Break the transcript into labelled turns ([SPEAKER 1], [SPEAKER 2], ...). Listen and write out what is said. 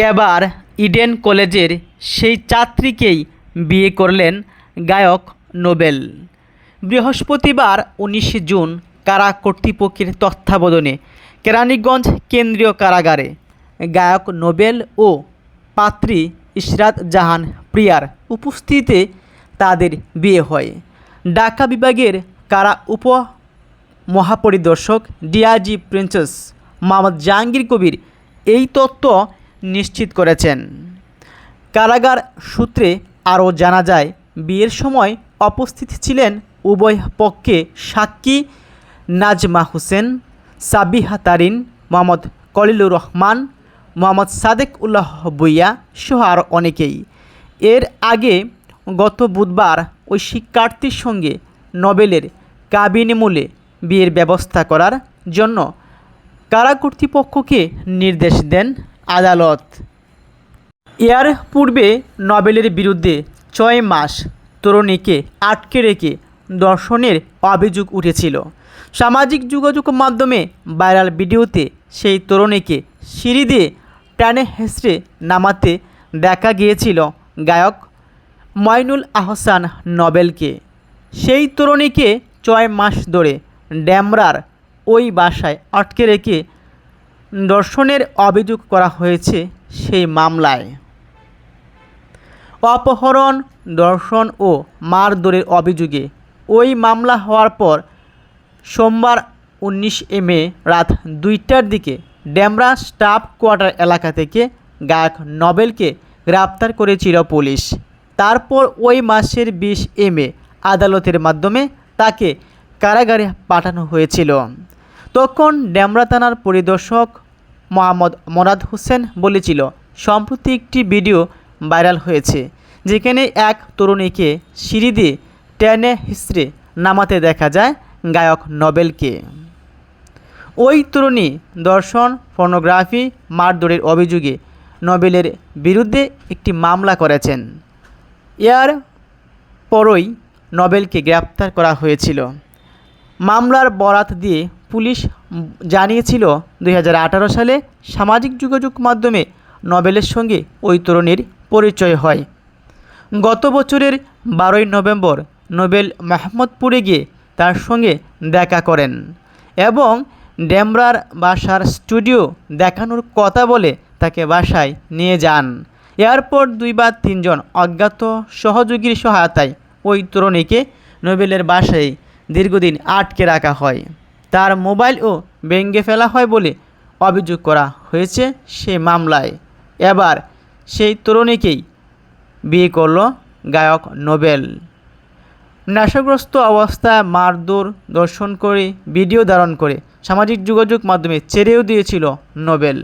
[SPEAKER 1] এবার ইডেন কলেজের সেই ছাত্রীকেই বিয়ে করলেন গায়ক নোবেল। বৃহস্পতিবার উনিশে জুন কারা কর্তৃপক্ষের তত্ত্বাবধানে কেরানীগঞ্জ কেন্দ্রীয় কারাগারে গায়ক নোবেল ও পাত্রী ইশরাত জাহান প্রিয়ার উপস্থিতিতে তাদের বিয়ে হয়। ঢাকা বিভাগের কারা উপ মহাপরিদর্শক ডিআইজি প্রিন্সেস মোহাম্মদ জাহাঙ্গীর কবির এই তথ্য নিশ্চিত করেছেন। কারাগার সূত্রে আরও জানা যায়, বিয়ের সময় উপস্থিত ছিলেন উভয় পক্ষে সাক্ষী নাজমা হোসেন, সাবিহা তারিন, মোহাম্মদ কলিলুর রহমান, মোহাম্মদ সাদেক উল্লাহ বইয়া সহ আরও অনেকেই। এর আগে গত বুধবার ওই শিক্ষার্থীর সঙ্গে নোবেলের কাবিনিমূলে বিয়ের ব্যবস্থা করার জন্য কারা কর্তৃপক্ষকে নির্দেশ দেন? আদালত। এর পূর্বে নবেলের বিরুদ্ধে ছয় মাস তরুণীকে আটকে রেখে দর্শনের অভিযোগ উঠেছিল। সামাজিক যোগাযোগ মাধ্যমে ভাইরাল ভিডিওতে সেই তরুণীকে সিঁড়ি দিয়ে টানে হেসড়ে নামাতে দেখা গিয়েছিল গায়ক ময়নুল আহসান নবেলকে। সেই তরুণীকে ছয় মাস ধরে ড্যামরার ওই বাসায় আটকে রেখে দর্শনের অভিযোগ করা হয়েছে সেই মামলায়। অপহরণ, দর্শন ও মারধরের অভিযোগে ওই মামলা হওয়ার পর সোমবার উনিশ মে রাত দুইটার দিকে ড্যামরা স্টাফ কোয়ার্টার এলাকা থেকে গায়ক নবেলকে গ্রেপ্তার করেছিল পুলিশ। তারপর ওই মাসের বিশ মে আদালতের মাধ্যমে তাকে কারাগারে পাঠানো হয়েছিল। তখন ড্যামরা থানার পরিদর্শক মোহাম্মদ মোরাদ হোসেন বলেছিল, সম্প্রতি একটি ভিডিও ভাইরাল হয়েছে, যেখানে এক তরুণীকে সিঁড়ি দিয়ে টেনে হিসড়ে নামাতে দেখা যায় গায়ক নোবেলকে। ওই তরুণী দর্শন ফর্নোগ্রাফি মারধরের অভিযোগে নবেলের বিরুদ্ধে একটি মামলা করেছেন। এর পরই নবেলকে গ্রেপ্তার করা হয়েছিল। মামলার বরাত দিয়ে পুলিশ জানিয়েছিল দুই হাজার আঠারো সালে সামাজিক যোগাযোগ মাধ্যমে নোবেলের সঙ্গে ওই তরুণীর পরিচয় হয়। গত বছরের বারোই নভেম্বর নোবেল মাহমুদপুরে গিয়ে তার সঙ্গে দেখা করেন এবং ডেমরার বাসার স্টুডিও দেখানোর কথা বলে তাকে বাসায় নিয়ে যান। এরপর দুই বা তিনজন অজ্ঞাত সহযোগীর সহায়তায় ওই তরুণীকে নোবেলের বাসায় দীর্ঘদিন আটকে রাখা হয়। তার মোবাইলও ভেঙে ফেলা হয় বলে অভিযোগ করা হয়েছে সে মামলায়। এবার সেই তরুণীকেই বিয়ে করল গায়ক নোবেল। নেশাগ্রস্ত অবস্থায় মারধর দর্শন করে, ভিডিও ধারণ করে সামাজিক যোগাযোগ মাধ্যমে ছেড়েও দিয়েছিল নোবেল।